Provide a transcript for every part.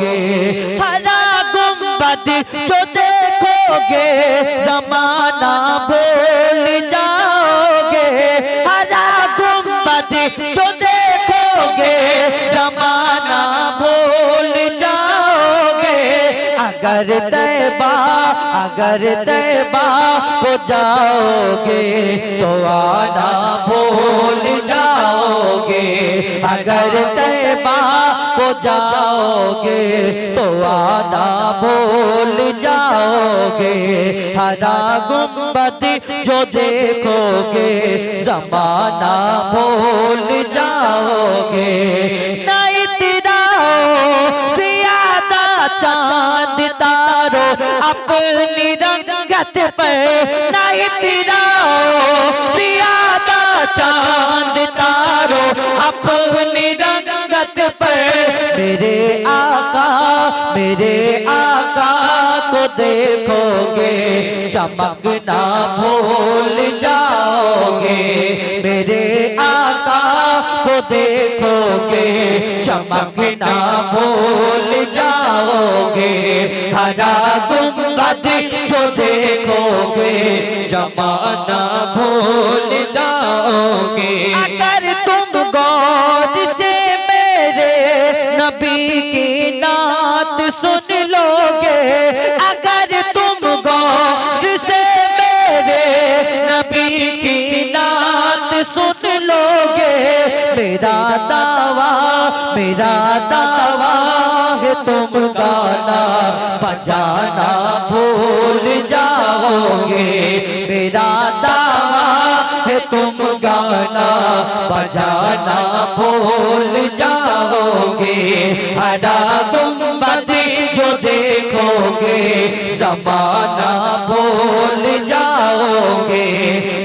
گے ہرا گنبد جو دیکھو گے زمانہ بھول جاؤ گے ہرا گنبد جو دیکھو گے زمانہ بھول جاؤ گے اگر دیبا اگر دیبا ہو جاؤ گے تو آنا بھول جاؤ گے اگر دیبا तैबा हो जाओगे तो आना भूल जाओगे हरा गुम्बद जो देखोगे जमाना भूल जाओगे नहीं तिराओ सियादा चांद तारो अपनी रंगत पर नहीं तिराओ सियादा चांद तारो अपनी रंगत पर मेरे आका मेरे आका को देखोगे चमकना भूल जाओगे मेरे आका को देखोगे चमकना भूल जाओगे हरा गुम्बद जो देखोगे जमाना भूल मेरा दावा मेरा दावा है तुम गाना बजाना भूल जाओगे। मेरा दावा है तुम गाना बजाना भूल जाओगे। हरा गुंबद जो देखोगे, जमाना भूल जाओगे।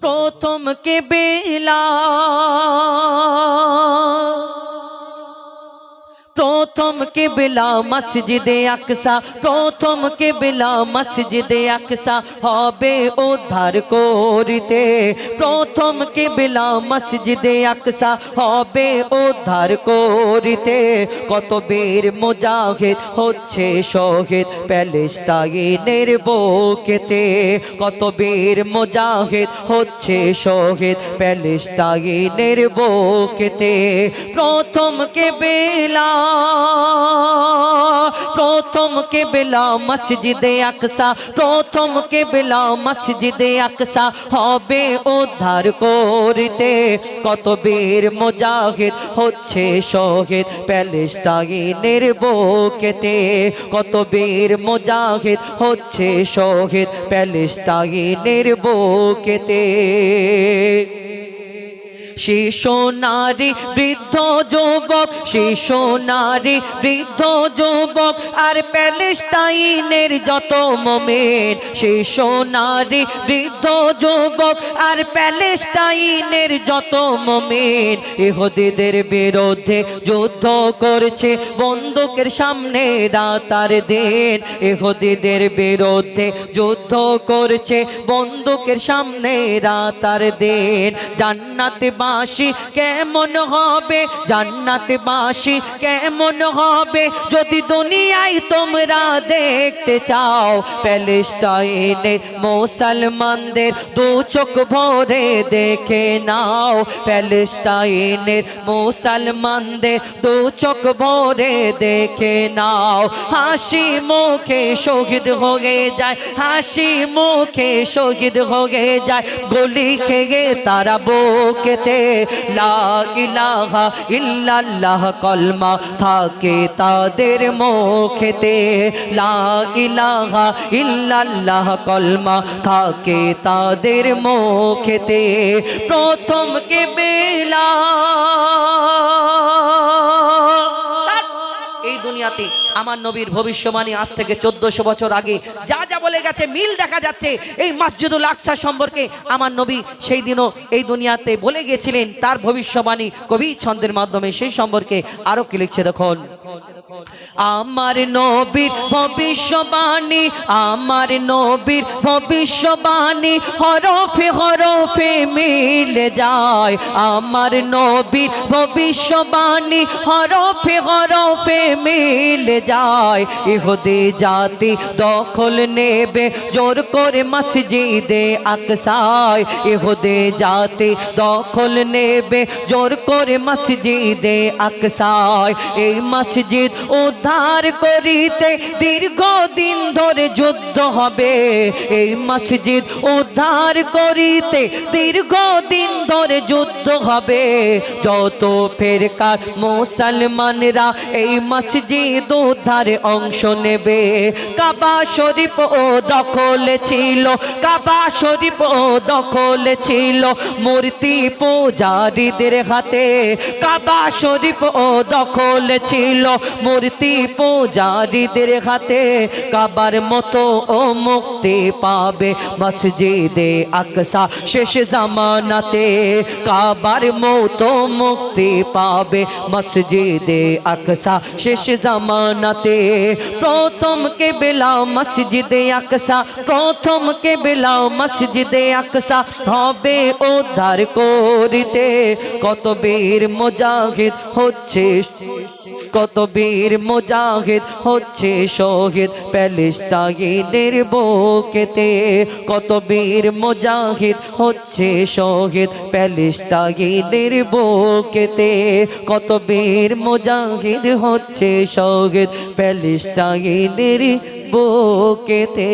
প্রথম কে বেলা প্রথম কে বেলা মসজিদে আকসা, প্রথম কে বেলা মসজিদে আকসা হবে উদ্ধার করিতে। প্রথম কে বেলা মসজিদে আকসা হবে উদ্ধার করিতে। কত বীর মুজাহিদ হচ্ছে শহীদ প্যালেস্টাইনের বুকেতে। কত বীর মুজাহিদ হচ্ছে শহীদ প্যালেস্টাইনের বুকেতে। প্রথম কে বেলা প্রথম কে বেলা মসজিদে আকসা, প্রথম কে বেলা মসজিদে আকসা, হবে উদ্ধার করিতে। কত বীর মুজাহিদ হচ্ছে শহীদ প্যালেস্টাইনের বুকেতে। কত বীর মুজাহিদ হচ্ছে শহীদ প্যালেস্টাইনের বুকেতে। শিশু নারী বৃদ্ধ যুবক শিশু নারী বৃদ্ধ যুবক, আর প্যালেস্টাইনের যত মোমেন শিশু নারী বৃদ্ধ যুবক, আর প্যালেস্টাইনের যত মোমেন, ইহুদিদের বিরুদ্ধে যুদ্ধ করছে, বন্দুকের সামনে রাতার দিন, ইহুদিদের বিরুদ্ধে যুদ্ধ করছে, বন্দুকের সামনে রাতার দিন, জান্নাতে বা বাসি, কেমন হবে জান্নাত বাসি, কেমন হবে? যদি দুনিয়ায় তোমরা দেখতে চাও, প্যালেস্টাইনের মুসলমানদের দু চোখ ভরে দেখে নাও। প্যালেস্টাইনের মুসলমানদের দু চোখ ভরে দেখে নাও। হাসি মুখে শহীদ হয়ে যায়, হাসি মুখে শহীদ হয়ে যায়। গলি খেয়ে তারা বুকেতে লা ইলাহা ইল্লাল্লাহ কলমা থাকে তাদের মুখেতে। লা ইলাহা ইল্লাল্লাহ কলমা থাকে তাদের মুখেতে। প্রথম কে বেলা দুনিয়াতে আমার নবীর ভবিষ্যবাণী আজ থেকে চোদ্দশো বছর আগে। যা যা বলে গেছে, মিল দেখা যাচ্ছে। এই মসজিদুল আকসা সম্পর্কে আমার নবী সেই দিনও এই দুনিয়াতে বলে গেছিলেন, তার ভবিষ্যবাণী কবি ছন্দের মাধ্যমে। সেই সম্পর্কে আরও কি লিখছে দেখুন? আমার নবীর ভবিষ্যবাণী, আমার নবীর ভবিষ্যবাণী হরফে হরফে মিলে যায়। আমার নবীর ভবিষ্যবাণী হরফে হরফে মিলে যায়, ইহুদি জাতি দখল নেবে। জোর করে মসজিদে আকসায়, ইহুদি জাতি দখল নেবে। জোর করে মসজিদে আকসায়, এই মসজিদ উদ্ধার করিতে দীর্ঘদিন ধরে যুদ্ধ হবে। এই মসজিদ উদ্ধার করিতে দীর্ঘদিন ধরে যুদ্ধ হবে। যত ফেরকার মুসলমানরা এই মসজিদ উদ্ধারে অংশ নেবে। কাবা শরীফ ও দখলে ছিল, কাবা শরীফ ও দখলে ছিল মূর্তি পূজারীদের হাতে। কাবা শরীফ ও দখলে ছিল মূর্তি পূজারীদের হাতে। কাবার মতো ও মুক্তি পাবে মসজিদে আকসা শেষ জামানাতে। কাবার মতো মুক্তি পাবে মসজিদে আকসা শেষ জামানাতে প্রথম কে বেলা মসজিদে আকসা, প্রথম কে বেলা মসজিদে আকসা। হবে উদ্ধার করিতে কত বীর মুজাহিদ হচ্ছে। কত বীর মুজাহিদ হচ্ছে শহীদ প্যালেস্টাইনের বুকেতে। কত বীর মুজাহিদ হচ্ছে শহীদ প্যালেস্টাইনের বুকেতে। কত বীর মুজাহিদ হচ্ছে শহীদ প্যালেস্টাইনের বুকেতে।